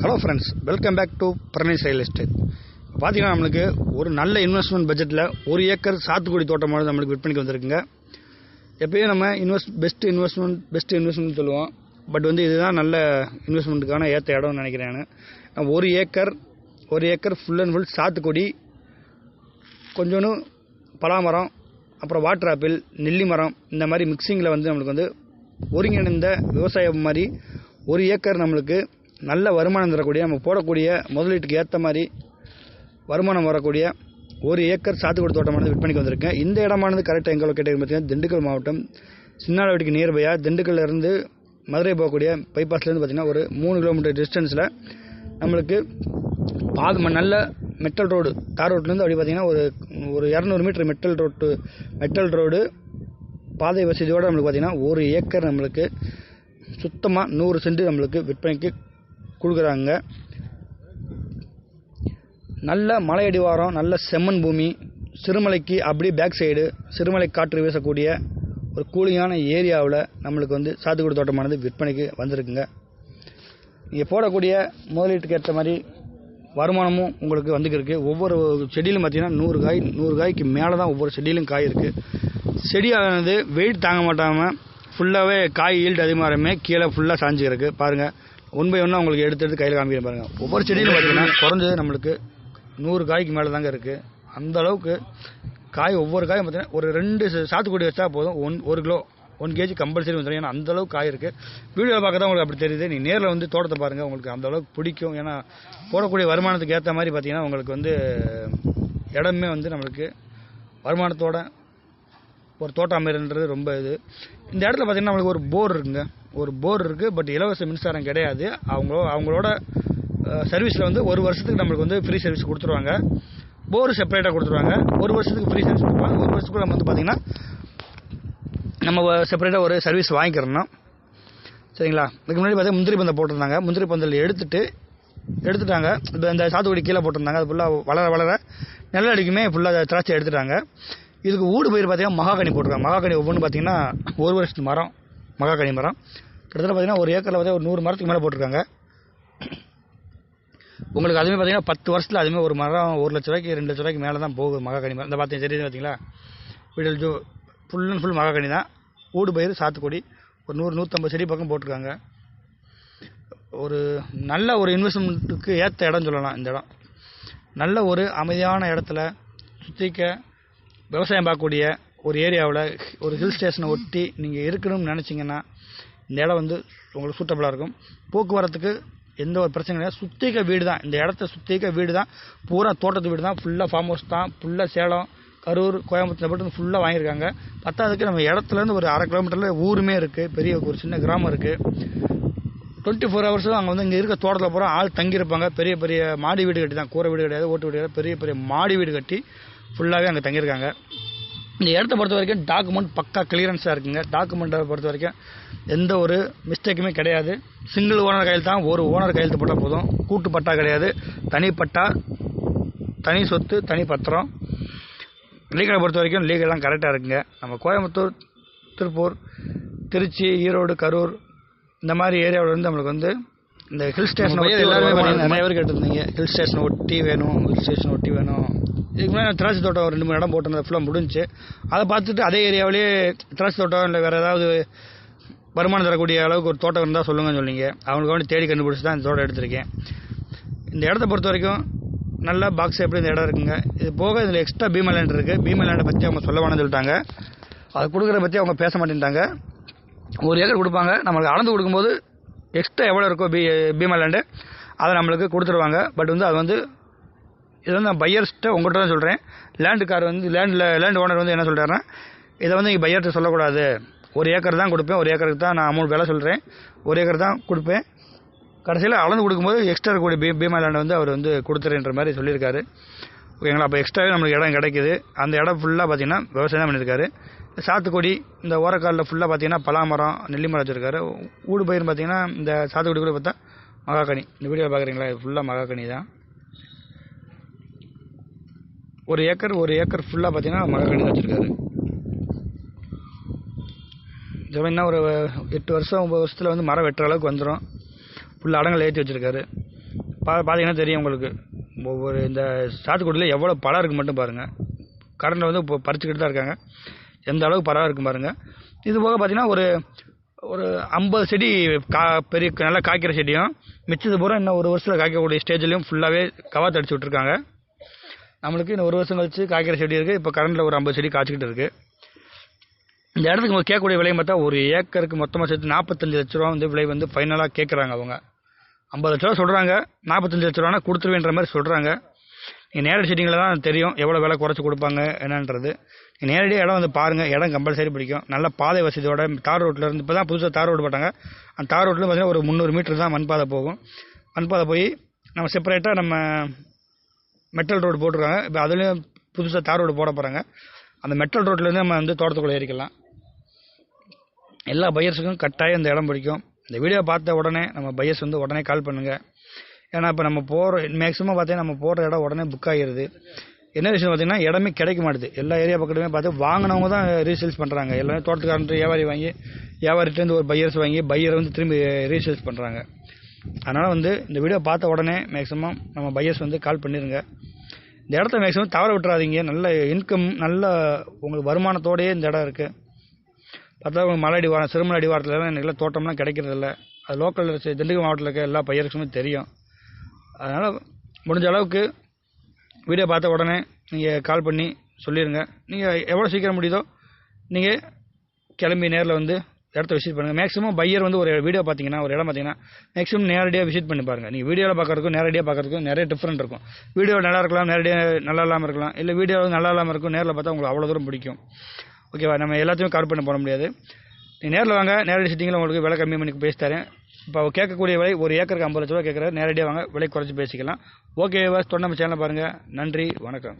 Hello friends welcome back to Barnes real estate பார்த்தீங்கன்னா நம்மளுக்கு ஒரு நல்ல இன்வெஸ்ட்மெண்ட் பட்ஜெட்டில் ஒரு ஏக்கர் சாத்துக்குடி தோட்டமானது நம்மளுக்கு விற்பனைக்கு வந்திருக்குங்க. எப்பயும் நம்ம invest best investment best investment சொல்லுவோம். பட் வந்து இதுதான் நல்ல இன்வெஸ்ட்மெண்ட்டுக்கான ஏற்ற இடம்னு நினைக்கிறேன் நான். ஒரு ஏக்கர் ஒரு ஏக்கர் ஃபுல் அண்ட் ஃபுல் சாத்துக்குடி கொஞ்சோன்னு பலாமரம் அப்புறம் வாட்டர் ஆப்பிள் நெல்லி மரம் இந்த மாதிரி மிக்சிங்கில் வந்து நம்மளுக்கு வந்து ஒருங்கிணைந்த விவசாயம் மாதிரி ஒரு ஏக்கர் நம்மளுக்கு நல்ல வருமானம் தரக்கூடிய நம்ம போடக்கூடிய முதலீட்டுக்கு ஏற்ற மாதிரி வருமானம் வரக்கூடிய ஒரு ஏக்கர் சாத்துக்குடி தோட்டமானது விற்பனைக்கு வந்திருக்கேன் இந்த இடமானது கரெக்டாக எங்கே லொக்கேட் பார்த்தீங்கன்னா திண்டுக்கல் மாவட்டம். சின்னாலவட்டிக்கு நியர்பையாக திண்டுக்கல்லேருந்து மதுரை போகக்கூடிய பைபாஸ்லேருந்து பார்த்தீங்கன்னா ஒரு மூணு கிலோமீட்டர் டிஸ்டன்ஸில் நம்மளுக்கு பாது நல்ல மெட்டல் ரோடு தார் ரோட்லேருந்து அப்படி பார்த்தீங்கன்னா ஒரு ஒரு இரநூறு metre metal road metal road பாதை வசதியோடு நம்மளுக்கு பார்த்தீங்கன்னா ஒரு ஏக்கர் நம்மளுக்கு சுத்தமாக நூறு சென்ட் நம்மளுக்கு விற்பனைக்கு கொடுக்குறாங்க. நல்ல மலையடிவாரம் நல்ல செம்மண் பூமி சிறுமலைக்கு அப்படியே பேக் சைடு சிறுமலை காற்று வீசக்கூடிய ஒரு கூலிங்கான ஏரியாவில் நம்மளுக்கு வந்து சாத்துக்குடி தோட்டமானது விற்பனைக்கு வந்திருக்குங்க. நீங்கள் போடக்கூடிய முதலீட்டுக்கு ஏற்ற மாதிரி வருமானமும் உங்களுக்கு வந்துருக்கு. ஒவ்வொரு செடியிலும் பார்த்தீங்கன்னா நூறு காய் நூறு காய்க்கு மேலே தான் ஒவ்வொரு செடியிலும் காய் இருக்குது செடியானது வெயிட் தாங்க மாட்டாமல் ஃபுல்லாகவே காய் ஈல்டு அதிகமாகறமே கீழே ஃபுல்லாக சாஞ்சிருக்கு. பாருங்கள் ஒன் பை ஒன்னாக உங்களுக்கு எடுத்து எடுத்து கையில் காமிக்கிறேன் பாருங்கள் ஒவ்வொரு செடியிலும் பார்த்தீங்கன்னா குறைஞ்சது நம்மளுக்கு நூறு காய்க்கு மேலே தாங்க இருக்குது அந்த அளவுக்கு காய் ஒவ்வொரு காயும் பார்த்தீங்கன்னா ஒரு ரெண்டு சாத்துக்குடி வச்சா போதும். ஒன் ஒரு கிலோ ஒன் கேஜி கம்பல்சரி வந்துடும் ஏன்னா அந்தளவுக்கு காய் இருக்குது வீடியோவில் பார்க்க தான் உங்களுக்கு அப்படி தெரியுது. நீ நேரில் வந்து தோட்டத்தை பாருங்கள் உங்களுக்கு அந்த அளவுக்கு பிடிக்கும். ஏன்னா போடக்கூடிய வருமானத்துக்கு ஏற்ற மாதிரி பார்த்தீங்கன்னா உங்களுக்கு வந்து இடமே வந்து நம்மளுக்கு வருமானத்தோட ஒரு தோட்டம் அமைறன்றது ரொம்ப இது. இந்த இடத்துல பார்த்தீங்கன்னா நம்மளுக்கு ஒரு போர் இருக்குங்க. ஒரு போர் இருக்குது பட் இலவச மின்சாரம் கிடையாது. அவங்க அவங்களோட சர்வீஸில் வந்து ஒரு வருஷத்துக்கு நம்மளுக்கு வந்து ஃப்ரீ சர்வீஸ் கொடுத்துருவாங்க. போர் செப்பரேட்டாக கொடுத்துருவாங்க. ஒரு வருஷத்துக்கு ஃப்ரீ சர்வீஸ் கொடுப்பாங்க. ஒரு வருஷத்துக்கு நம்ம வந்து பார்த்திங்கன்னா நம்ம செப்பரேட்டாக ஒரு சர்வீஸ் வாங்கிக்கிறோம் சரிங்களா? இதுக்கு முன்னாடி பார்த்தா முந்திரி பந்தல் போட்டிருந்தாங்க. முந்திரி பந்தல் எடுத்துட்டு எடுத்துட்டாங்க. இப்போ இந்த சாத்துக்குடி கீழே போட்டிருந்தாங்க. அது ஃபுல்லாக வளர வளர நெல்லடிக்குமே ஃபுல்லாக திராட்சை எடுத்துட்டாங்க. இதுக்கு ஊடு பயிர் பார்த்தீங்கன்னா மகாகனி போட்டிருக்காங்க. மகாகனி ஒவ்வொன்று பார்த்திங்கன்னா ஒரு வருஷத்து மரம். மகாகனி மரம். கிட்டத்தட்ட பார்த்தீங்கன்னா ஒரு ஏக்கரில் வந்து ஒரு நூறு மரத்துக்கு மேலே போட்டிருக்காங்க. உங்களுக்கு அதுவுமே பார்த்தீங்கன்னா பத்து வருஷத்தில் அதுவுமே ஒரு மரம் ஒரு லட்ச ரூபாய்க்கு ரெண்டு லட்ச ரூபாய்க்கு மேலே தான் போகுது மகாகனி மரம். இந்த பார்த்தீங்க தெரியுது பார்த்தீங்களா வீடியோ ஜூ ஃபுல் அண்ட் ஃபுல் மகாகனி தான். ஊடு பயிர் சாத்துக்குடி. ஒரு நூறு நூற்றம்பது செடி பக்கம் போட்டிருக்காங்க. ஒரு நல்ல ஒரு இன்வெஸ்ட்மெண்ட்டுக்கு ஏற்ற இடம் சொல்லலாம் இந்த இடம். நல்ல ஒரு அமைதியான இடத்துல சுற்றிக்க விவசாயம் பார்க்கக்கூடிய ஒரு ஏரியாவில் ஒரு ஹில் ஸ்டேஷனை ஒட்டி நீங்கள் இருக்கணும்னு நினச்சிங்கன்னா இந்த இடம் வந்து உங்களுக்கு சூட்டபுளாக இருக்கும். போக்குவரத்துக்கு எந்த ஒரு பிரச்சனையும் கிடையாது. சுற்றிக்க வீடு தான் இந்த இடத்த சுற்றிக்க வீடு தான் பூரா தோட்டத்து வீடு தான் ஃபுல்லாக ஃபார்ம் ஹவுஸ் தான். ஃபுல்லாக சேலம் கரூர் கோயம்புத்தூர் மட்டும் ஃபுல்லாக வாங்கியிருக்காங்க. பத்தாவதுக்கு நம்ம இடத்துலேருந்து ஒரு அரை கிலோமீட்டரில் ஊருமே இருக்குது பெரிய ஒரு சின்ன கிராமம் இருக்குது டுவெண்ட்டி ஃபோர் ஹவர்ஸும் அங்கே வந்து இங்கே இருக்க தோட்டத்தில் பூரா ஆள் தங்கியிருப்பாங்க. பெரிய பெரிய மாடி வீடு கட்டி தான் கூரை வீடு கிடையாது ஓட்டு வீடு கிடையாது. பெரிய பெரிய மாடி வீடு கட்டி ஃபுல்லாகவே அங்கே தங்கியிருக்காங்க. இந்த இடத்த பொறுத்த வரைக்கும் டாக்குமெண்ட் பக்கா கிளியரன்ஸாக இருக்குங்க. டாக்குமெண்ட்டை பொறுத்த வரைக்கும் எந்த ஒரு மிஸ்டேக்குமே கிடையாது. சிங்கிள் ஓனர் கையில் தான் ஒரு ஓனர் கையெழுத்து போட்டால் போதும். கூட்டு பட்டா கிடையாது. தனி பட்டா தனி சொத்து தனி பத்திரம். லீகலை பொறுத்த வரைக்கும் லீகல்லாம் கரெக்டாக இருக்குங்க. நம்ம கோயம்புத்தூர் திருப்பூர் திருச்சி ஈரோடு கரூர் இந்த மாதிரி ஏரியாவில் வந்து நம்மளுக்கு வந்து இந்த ஹில் ஸ்டேஷன் ஒட்டி எல்லாருமே பார்த்தீங்கன்னா நிறைய பேர் கேட்டிருந்தீங்க. ஹில் ஸ்டேஷன் ஒட்டி வேணும் ஹில் ஸ்டேஷன் ஒட்டி வேணும். இதுக்கு முன்னாடி நான் திராட்சை தோட்டம் ஒரு ரெண்டு மூணு இடம் போட்டிருந்தேன். ஃபுல்லாக முடிஞ்சு. அதை பார்த்துட்டு அதே ஏரியாவிலேயே திராட்சை தோட்டம் இல்லை வேறு ஏதாவது வருமானம் தரக்கூடிய அளவுக்கு ஒரு தோட்டம் இருந்தால் சொல்லுங்கன்னு சொன்னீங்க. அவங்களுக்கு வந்து தேடி கண்டுபிடிச்சி தான் இந்த தோட்டம் எடுத்திருக்கேன். இந்த இடத்த பொறுத்த வரைக்கும் நல்ல பாக்ஸ் எப்படி இந்த இடம் இருக்குங்க. இது போக இதில் எக்ஸ்ட்ரா பீமா லேண்ட் இருக்குது பீமா லேண்டை பற்றி அவங்க சொல்ல வேணாம்னு சொல்லிட்டாங்க. அது கொடுக்குறத பற்றி அவங்க பேச மாட்டேன்ட்டாங்க. ஒரு ஏக்கர் கொடுப்பாங்க. நம்மளுக்கு அளந்து கொடுக்கும்போது எக்ஸ்ட்ரா எவ்வளோ இருக்கோ பீ பீமா லேண்டு அதை நம்மளுக்கு கொடுத்துருவாங்க. பட் வந்து அது வந்து இது வந்து நான் பையர்ஸ்கிட்ட உங்கள்கிட்ட தான் சொல்கிறேன் லேண்டுக்கார் வந்து லேண்டில் லேண்ட் ஓனர் வந்து என்ன சொல்கிறாருன்னா இதை வந்து நீங்கள் பையர்கிட்ட சொல்லக்கூடாது. ஒரு ஏக்கர் தான் கொடுப்பேன் ஒரு ஏக்கருக்கு தான் நான் அமௌண்ட் விலை சொல்கிறேன் ஒரு ஏக்கர் தான் கொடுப்பேன். கடைசியில் அளந்து கொடுக்கும்போது எக்ஸ்ட்ரா இருக்கக்கூடிய பீ பீமா லேண்டை வந்து அவர் வந்து கொடுத்துறேன்ற மாதிரி சொல்லியிருக்காரு. ஓகேங்களா? அப்போ எக்ஸ்ட்ராவே நம்மளுக்கு இடம் கிடைக்குது. அந்த இடம் ஃபுல்லாக பார்த்தீங்கன்னா விவசாயம் தான் பண்ணியிருக்காரு. சாத்துக்குடி இந்த ஓரக்காலில் ஃபுல்லாக பார்த்தீங்கன்னா பலாமரம் நெல்லி மரம் வச்சுருக்காரு. ஊடு பயிர்னு பார்த்தீங்கன்னா இந்த சாத்துக்குடி கூட பார்த்தா மகாக்கனி இந்த வீடியோ பார்க்குறீங்களா இது ஃபுல்லாக மகாக்கனி தான். ஒரு ஏக்கர் ஒரு ஏக்கர் ஃபுல்லாக பார்த்தீங்கன்னா மகாக்கனி தான் வச்சுருக்காரு. ஜமீன்னா ஒரு எட்டு வருஷம் ஒம்பது வருஷத்தில் வந்து மரம் வெட்டுற அளவுக்கு வந்துடும் ஃபுல்லாக அடங்கல் ஏற்றி வச்சுருக்காரு. பா பார்த்தீங்கன்னா தெரியும் உங்களுக்கு. ஒவ்வொரு இந்த சாத்துக்குடியில் எவ்வளோ பழம் இருக்குது மட்டும் பாருங்கள் கரண்டில் வந்து இப்போ பறிச்சுக்கிட்டு தான் இருக்காங்க. எந்த அளவுக்கு பழம் இருக்கும் பாருங்கள் இது போக பார்த்தீங்கன்னா ஒரு ஒரு ஐம்பது செடி கா பெரிய நல்லா காய்க்கிற செடியும் மிச்சது பூரா இன்னும் ஒரு வருஷத்தில் காய்க்கக்கூடிய ஸ்டேஜ்லேயும் ஃபுல்லாகவே கவாத்து அடிச்சு விட்ருக்காங்க நம்மளுக்கு இன்னும் ஒரு வருஷம் கழிச்சு காய்க்கிற செடி இருக்குது இப்போ கரண்டில் ஒரு ஐம்பது செடி காய்ச்சிக்கிட்டு இருக்குது இந்த இடத்துக்கு நம்ம கேட்கக்கூடிய விலை பார்த்தா ஒரு ஏக்கருக்கு மொத்தமாக சேர்த்து நாற்பத்தஞ்சு லட்ச ரூபா வந்து விலை வந்து ஃபைனலாக கேட்குறாங்க அவங்க. ஐம்பது லட்ச ரூபா சொல்கிறாங்க நாற்பத்தஞ்சு லட்ச ரூபானா கொடுத்துருவேன்ற மாதிரி சொல்கிறாங்க நீங்கள் நேரடி செடிங்களை தான் தெரியும் எவ்வளோ விலை குறைச்சி கொடுப்பாங்க என்னன்றது. நீங்கள் நேரடியாக இடம் வந்து பாருங்கள் இடம் கம்பல்சரி பிடிக்கும். நல்ல பாதை வசதியோட தார் ரோட்டில் இருந்து இப்போ தான் புதுசாக தார் ரோடு போட்டாங்க. அந்த தார் ரோட்டில் பார்த்தீங்கன்னா ஒரு முந்நூறு மீட்டர் தான் மண் பாதை போகும். மண்பாதை போய் நம்ம செப்பரேட்டாக நம்ம மெட்டல் ரோடு போட்டிருக்காங்க. இப்போ அதுலேயும் புதுசாக தார் ரோடு போட போகிறாங்க அந்த மெட்டல் ரோட்லேருந்து நம்ம வந்து தோட்டத்துக்குள்ளே ஏறிக்கலாம். எல்லா பையர்ஸுக்கும் கட்டாயம் இந்த இடம் பிடிக்கும். இந்த வீடியோ பார்த்த உடனே நம்ம பையர்ஸ் வந்து உடனே கால் பண்ணுங்கள் ஏன்னா இப்போ நம்ம போகிற மேக்ஸிமம் பார்த்தீங்கன்னா நம்ம போடுற இடம் உடனே புக் ஆகிடுது என்ன விஷயம் பார்த்தீங்கன்னா இடமே கிடைக்க மாட்டுது. எல்லா ஏரியா பக்கத்துமே பார்த்து வாங்கினவங்க தான் ரீசேல்ஸ் பண்ணுறாங்க எல்லாமே தோட்டத்துக்காரன்ட்டு வியாபாரி வாங்கி வியாபாரிட்டேருந்து ஒரு பையர்ஸ் வாங்கி பையரை வந்து திரும்பி ரீசேல்ஸ் பண்ணுறாங்க அதனால் வந்து இந்த வீடியோ பார்த்த உடனே மேக்ஸிமம் நம்ம பையர்ஸ் வந்து கால் பண்ணிடுங்க இந்த இடத்த மேக்ஸிமம் தவற விட்டுறாதீங்க. நல்ல இன்கம் நல்ல உங்களுக்கு வருமானத்தோடயே இந்த இடம் இருக்குது பார்த்தா உங்களுக்கு மலை அடிவாரம் சிறுமலை அடிவாரத்துலலாம் எனக்குலாம் தோட்டம்லாம் கிடைக்கிறதில்ல. அது லோக்கல் திண்டுக்கல் மாவட்டத்தில் இருக்க எல்லா பையருக்குமே தெரியும். அதனால் முடிஞ்ச அளவுக்கு வீடியோ பார்த்த உடனே நீங்கள் கால் பண்ணி சொல்லிடுங்க நீங்கள் எவ்வளோ சீக்கிரம் முடியுதோ நீங்கள் கிளம்பி நேரில் வந்து இடத்த விசிட் பண்ணுங்கள் மேக்ஸிமம் பையர் வந்து ஒரு வீடியோ பார்த்தீங்கன்னா ஒரு இடம் பார்த்தீங்கன்னா மேக்ஸிமம் நேரடியாக விசிட் பண்ணி பாருங்கள் நீங்கள் வீடியோவில் பார்க்குறதுக்கும் நேரடியாக பார்க்குறதுக்கும் நிறைய டிஃப்ரெண்ட் இருக்கும். வீடியோ நல்லா இருக்கலாம் நேரடியாக நல்லா இல்லாமல் இருக்கலாம். இல்லை வீடியோ நல்லா இல்லாமல் இருக்கும் நேரில் பார்த்தா உங்களுக்கு அவ்வளோ தூரம் பிடிக்கும். ஓகேவா நம்ம எல்லாத்தையும் கவர் பண்ண போட முடியாது. நீங்கள் நேரில் வாங்க நேரடி சிட்டிங்கில் உங்களுக்கு விலை கம்மி பண்ணி பேசி தரேன். இப்போ கேட்கக்கூடிய விலை ஒரு ஏக்கருக்கு ஐம்பது லட்ச ரூபா கேட்குறாரு. நேரடியாக வாங்க விலை குறைச்சி பேசிக்கலாம். ஓகே வாஸ் தொடர்ந்து நம்ம சேனலை பாருங்கள் நன்றி வணக்கம்.